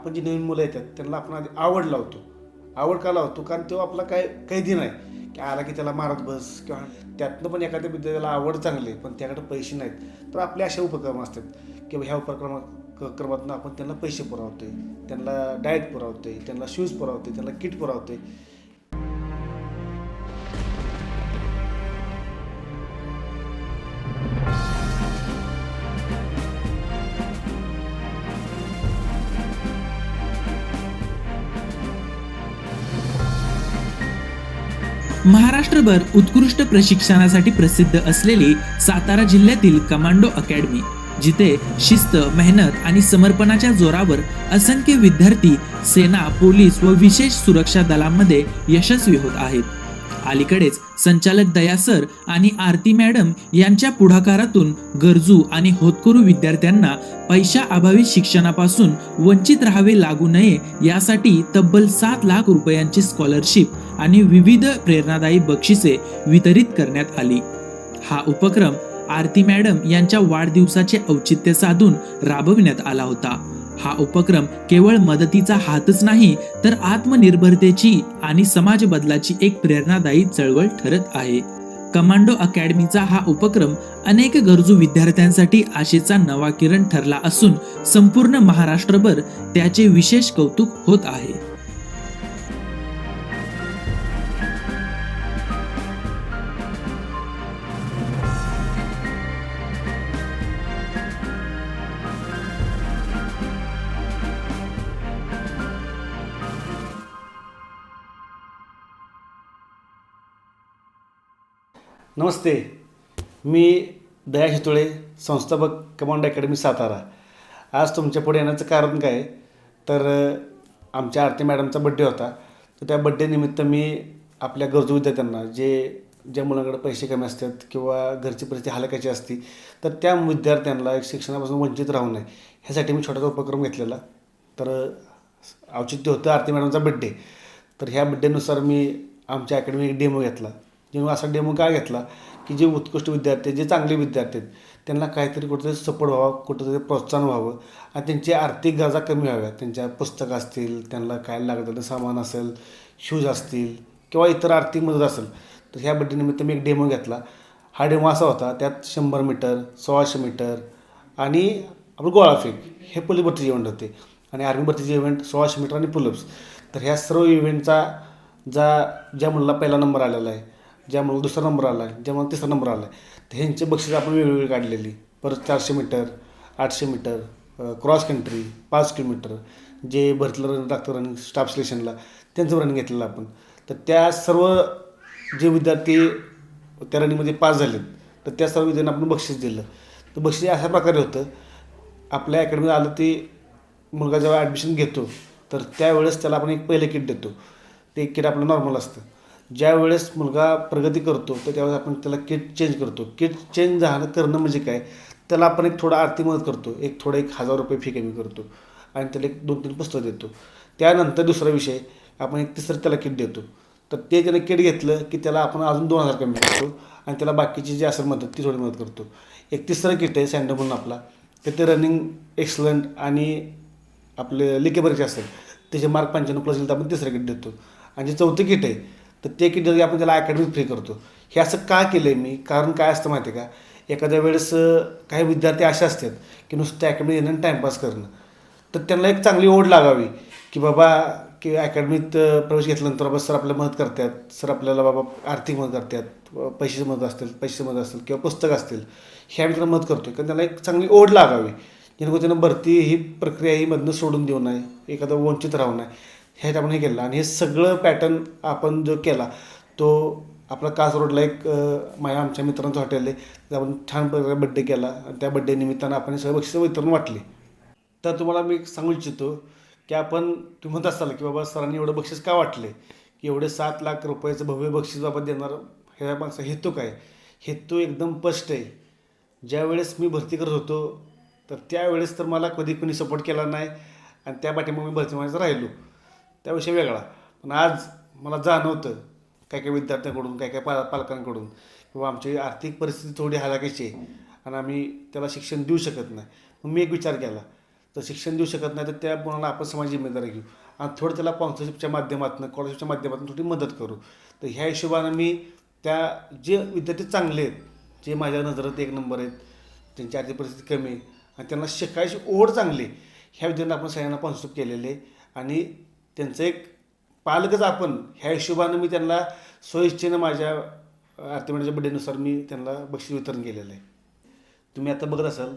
आपण जी नवीन मुलं येतात त्यांना आपण आधी आवड लावतो. आवड का लावतो? कारण तो आपला काय कैदी नाही. की आला की त्याला मारत बस किंवा त्यातनं पण एखाद्या विद्यार्थ्याला आवड चांगली आहे, पण त्याकडे पैसे नाहीत. तर आपले अशा उपक्रम असतात किंवा ह्या उपक्रमा क- क्रमातून आपण त्यांना पैसे पुरवतोय. त्यांना डाएट पुरवतोय त्यांना शूज पुरवतोय त्यांना किट पुरवतोय. महाराष्ट्रभर उत्कृष्ट प्रशिक्षणासाठी प्रसिद्ध असलेली सातारा जिल्ह्यातील कमांडो अकॅडमी जिथे शिस्त मेहनत आणि समर्पणाच्या जोरावर असंख्य विद्यार्थी सेना पोलीस व विशेष सुरक्षा दलांमध्ये यशस्वी होत आहेत. अलीकडेच संचालक दया सर आणि आरती मॅडम यांच्या पुढाकारातून गरजू आणि होतकरू विद्यार्थ्यांना पैशाअभावी शिक्षणापासून वंचित राहावे लागू नये यासाठी तब्बल सात लाख रुपयांची स्कॉलरशिप आणि विविध प्रेरणादायी बक्षिसे वितरित करण्यात आली. हा उपक्रम आरती मॅडम यांच्या वाढदिवसाचे औचित्य साधून राबविण्यात आला होता. हा उपक्रम केवळ मदतीचा हातच नाही तर आत्मनिर्भरतेची आणि समाज बदलाची एक प्रेरणादायी चळवळ ठरत आहे. कमांडो अकॅडमीचा हा उपक्रम अनेक गरजू विद्यार्थ्यांसाठी आशेचा नवा किरण ठरला असून संपूर्ण महाराष्ट्रभर त्याचे विशेष कौतुक होत आहे. नमस्ते. मी दया शितोळे संस्थापक कमांड अकॅडमी सातारा. आज तुमच्यापुढे येण्याचं कारण काय? तर आमच्या आरती मॅडमचा बड्डे होता. तर त्या बड्डे निमित्त मी आपल्या गरजू विद्यार्थ्यांना जे ज्या मुलांकडे पैसे कमी असतात किंवा घरची परिस्थिती हलकाची असती तर त्या विद्यार्थ्यांना एक शिक्षणापासून वंचित राहू नये ह्यासाठी मी छोटासा उपक्रम घेतलेला. तर औचित्य होतं आरती मॅडमचा बड्डे तर ह्या बड्डेनुसार मी आमच्या अकॅडमी एक डेमो घेतला. जेव्हा असा डेमो काय घेतला की जे उत्कृष्ट विद्यार्थी आहेत जे चांगले विद्यार्थी आहेत त्यांना काहीतरी कुठेतरी सपोर्ट व्हावा कुठंतरी प्रोत्साहन व्हावं आणि त्यांची आर्थिक गरजा कमी व्हाव्या त्यांच्या पुस्तकं असतील त्यांना काय लागतं सामान असेल शूज असतील किंवा इतर आर्थिक मदत असेल तर ह्या बड्डेनिमित्त मी एक डेमो घेतला. हा डेमो असा होता त्यात शंभर मीटर सोळाशे मीटर आणि आपलं गोळाफेक हे पोलीस भरतीचे इव्हेंट होते. आणि आर्मी भरतीचे इव्हेंट सोळाशे मीटर आणि पुलप्स तर ह्या सर्व इव्हेंटचा जा ज्या मुलाला पहिला नंबर आलेला आहे ज्यामुळं दुसरा नंबर आला आहे ज्या तिसरा नंबर आला आहे तर ह्यांची बक्षीस आपण वेगवेगळी काढलेली. परत चारशे मीटर आठशे मीटर क्रॉस कंट्री पाच किलोमीटर जे भरतलं रनिंग टाकतं रनिंग स्टाफ सिलेक्शनला त्यांचं रनिंग घेतलेलं आपण. तर त्या सर्व जे विद्यार्थी त्या रनिंगमध्ये पास झालेत तर त्या सर्व विद्यार्थ्यांना आपण बक्षीस दिलं. तर बक्षीस अशा प्रकारे होतं आपल्या अकॅडमीत आलं ते मुलगा जेव्हा ॲडमिशन घेतो तर त्यावेळेस त्याला आपण एक पहिलं किट देतो. ते किट आपलं नॉर्मल असतं. ज्या वेळेस मुलगा प्रगती करतो तर त्यावेळेस आपण त्याला किट चेंज करतो. किट चेंज झालं करणं म्हणजे काय? त्याला आपण एक थोडा आर्थिक मदत करतो. एक थोडं एक हजार रुपये फी कमी करतो. आणि त्याला एक दोन तीन पुस्तकं देतो. त्यानंतर दुसरा विषय आपण एक तिसरं त्याला किट देतो. तर ते त्याने किट घेतलं की त्याला आपण अजून दोन हजार कमी करतो. आणि त्याला बाकीची जी असेल मदत ती थोडी मदत करतो. एक तिसरं किट आहे सँडो म्हणून आपला. तर ते रनिंग एक्सलंट आणि आपले लिकेबरीचे असेल त्याचे मार्क पंच्याण्णव प्लस येईल तर आपण तिसरं किट देतो. आणि जे चौथं किट आहे तर ते किट जरी आपण त्याला अकॅडमीत फ्री करतो. हे असं का केलं आहे मी? कारण काय असतं माहिती आहे का? एखाद्या वेळेस काही विद्यार्थी असे असतात की नुसतं अकॅडमी येणं टाईमपास करणं. तर त्यांना एक चांगली ओढ लागावी की बाबा की अकॅडमीत प्रवेश घेतल्यानंतर बाबा सर आपल्याला मदत करतात. सर आपल्याला बाबा आर्थिक मदत करतात. पैशाची मदत असतील पैशाची मदत असतील किंवा पुस्तक असतील. ह्या मी त्यांना मदत करतो कारण त्यांना एक चांगली ओढ लागावी. जेणेकरून त्यांना भरती ही प्रक्रिया ही मधनं सोडून देऊ नये. एखादं वंचित राहू नये. ह्यात आपण हे केलं आणि हे सगळं पॅटर्न आपण जो केला तो आपला कास रोडला एक माझ्या आमच्या मित्रांचं हॉटेल आहे. तिथं आपण छान प्रकारे बड्डे केला. आणि त्या बड्डे निमित्तानं आपण हे सगळं बक्षिसं वितरण वाटले. तर तुम्हाला मी सांगू इच्छितो की आपण तुम्ही म्हणत असाल की बाबा सरांनी एवढं बक्षीस का वाटले? की एवढे सात लाख रुपयाचं भव्य बक्षीस बाबा देणार ह्या मागचा हेतू काय? हेतू एकदम स्पष्ट आहे. ज्यावेळेस मी भरती करत होतो तर त्यावेळेस तर मला कधी कोणी सपोर्ट केला नाही. आणि त्या पाठीमागे मी भरती व्हायचं राहिलो. त्या विषय वेगळा. पण आज मला जाणवतं काही काही विद्यार्थ्यांकडून काही काही पा पालकांकडून किंवा आमची आर्थिक परिस्थिती थोडी हलाखीची आहे आणि आम्ही त्याला शिक्षण देऊ शकत नाही. मग मी एक विचार केला. तर शिक्षण देऊ शकत नाही तर त्या मुलांना आपण समाज जिम्मेदारी घेऊ आणि थोडं त्याला स्पॉन्सरशिपच्या माध्यमातून स्कॉलरशिपच्या माध्यमातून थोडी मदत करू. तर ह्या हिशोबानं मी त्या जे विद्यार्थी चांगले आहेत जे माझ्या नजरात एक नंबर आहेत त्यांची आर्थिक परिस्थिती कमी आहे आणि त्यांना शिकायची ओढ चांगली आहे. ह्या विद्यार्थ्यांना आपण सगळ्यांना स्पॉन्सरशिप केलेले आहे आणि त्यांचं एक पालकच आपण. ह्या हिशोबानं मी त्यांना स्वइच्छेनं माझ्या आरती बड्डेनुसार मी त्यांना बक्षीस वितरण केलेलं आहे. तुम्ही आता बघत असाल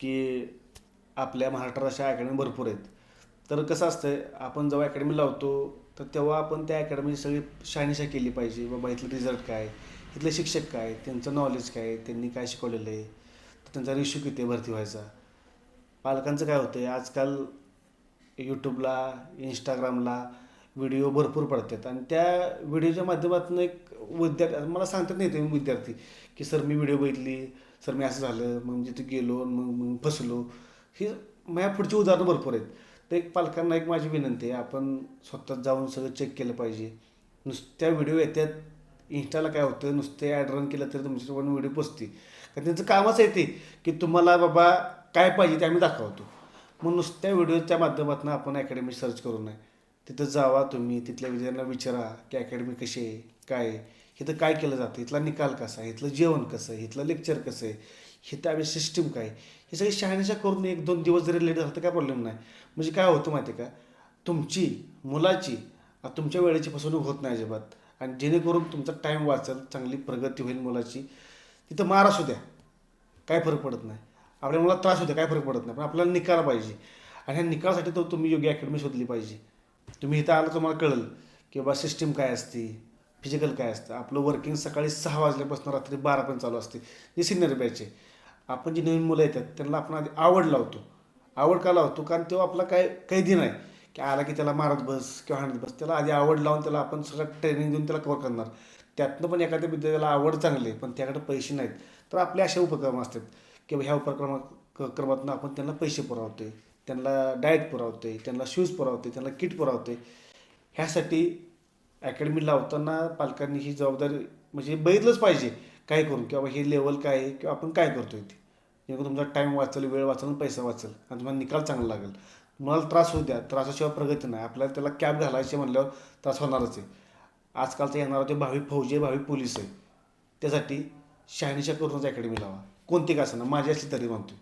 की आपल्या महाराष्ट्रात अशा अकॅडमी भरपूर आहेत. तर कसं असतं आपण जेव्हा अकॅडमी लावतो तर तेव्हा आपण त्या अकॅडमीची सगळी शहानिशा केली पाहिजे. बाबा इथलं रिझल्ट काय? इथले शिक्षक काय? त्यांचं नॉलेज काय? त्यांनी काय शिकवलेलं आहे? तर त्यांचा रेशो किती आहे भरती व्हायचा? पालकांचं काय होतं आहे आजकाल यूट्यूबला इंस्टाग्रामला व्हिडिओ भरपूर पडतात. आणि त्या व्हिडिओच्या माध्यमातून एक विद्यार्थी मला सांगतात नाही ते विद्यार्थी की सर मी व्हिडिओ बघितली. सर मी असं झालं. मग तिथे गेलो. मग मग फसलो. ही माझ्या पुढची उदाहरणं भरपूर आहेत. तर एक पालकांना एक माझी विनंती आहे. आपण स्वतः जाऊन सगळं चेक केलं पाहिजे. नुसत्या व्हिडिओ येतात इंस्टाला काय होतं? नुसते ॲड रन केलं तरी तुमच्याकडून व्हिडिओ पोचते कारण त्यांचं कामच आहे ते की तुम्हाला बाबा काय पाहिजे ते आम्ही दाखवतो. मग नुसत्या व्हिडिओच्या माध्यमातून आपण अकॅडमी सर्च करू नये. तिथं जावा तुम्ही तिथल्या विद्यार्थ्यांना विचारा की अकॅडमी कशी आहे काय आहे? इथं काय केलं जातं? इथला निकाल कसा आहे? इथलं जेवण कसं आहे? इथलं लेक्चर कसं आहे? हे त्यावेळी सिस्टीम काय हे सगळी शहानिशा करून एक दोन दिवस जरी लेट झालं तर काय प्रॉब्लेम नाही. म्हणजे काय होतं माहिती आहे का? तुमची मुलाची तुमच्या वेळेची फसवणूक होत नाही अजिबात. आणि जेणेकरून तुमचा टाईम वाचेल चांगली प्रगती होईल मुलाची. तिथं मार असू द्या. काय फरक पडत नाही. आपल्या मुलाला त्रास होते काय फरक पडत नाही. पण आपल्याला निकाल पाहिजे. आणि ह्या निकालासाठी तो तुम्ही योग्य अकॅडमी शोधली पाहिजे. तुम्ही इथं आलं तुम्हाला कळेल की बाबा सिस्टीम काय असते फिजिकल काय असतं. आपलं वर्किंग सकाळी सहा वाजल्यापासून रात्री बारापर्यंत चालू असते. जे सिनियर बॅच आहे. आपण जी नवीन मुलं येतात त्यांना आपण आधी आवड लावतो. आवड का लावतो? कारण तो आपला काय कैदी नाही. की आला की त्याला मारत बस किंवा हाणत बस. त्याला आधी आवड लावून त्याला आपण सगळं ट्रेनिंग देऊन त्याला कव्हर करणार. त्यातनं पण एखाद्या विद्यार्थ्याला आवड चांगली आहे पण त्याकडे पैसे नाहीत. तर आपले असे उपक्रम असतात. किंवा ह्या उपक्रमा क- क्रमातून आपण त्यांना पैसे पुरवतोय त्यांना डाएट पुरवते त्यांना शूज पुरवते त्यांना किट पुरवतोय. ह्यासाठी अकॅडमी लावताना पालकांनी ही जबाबदारी म्हणजे बघितलंच पाहिजे काय करू की बाबा हे लेवल काय आहे किंवा आपण काय करतोय ते. जेणेकरून तुमचा टाईम वाचेल वेळ वाचेल पैसा वाचेल आणि तुम्हाला निकाल चांगला लागेल. तुम्हाला त्रास होऊ द्या त्रासाशिवाय प्रगती नाही. आपल्याला त्याला कॅब घालायचे म्हणल्यावर त्रास होणारच आहे. आजकालचं येणारा ते भावी फौजी भावी पोलीस आहे त्यासाठी शहानिशा करूनच अकॅडमी लावा. कोणती का असं माझी असली तरी म्हणतो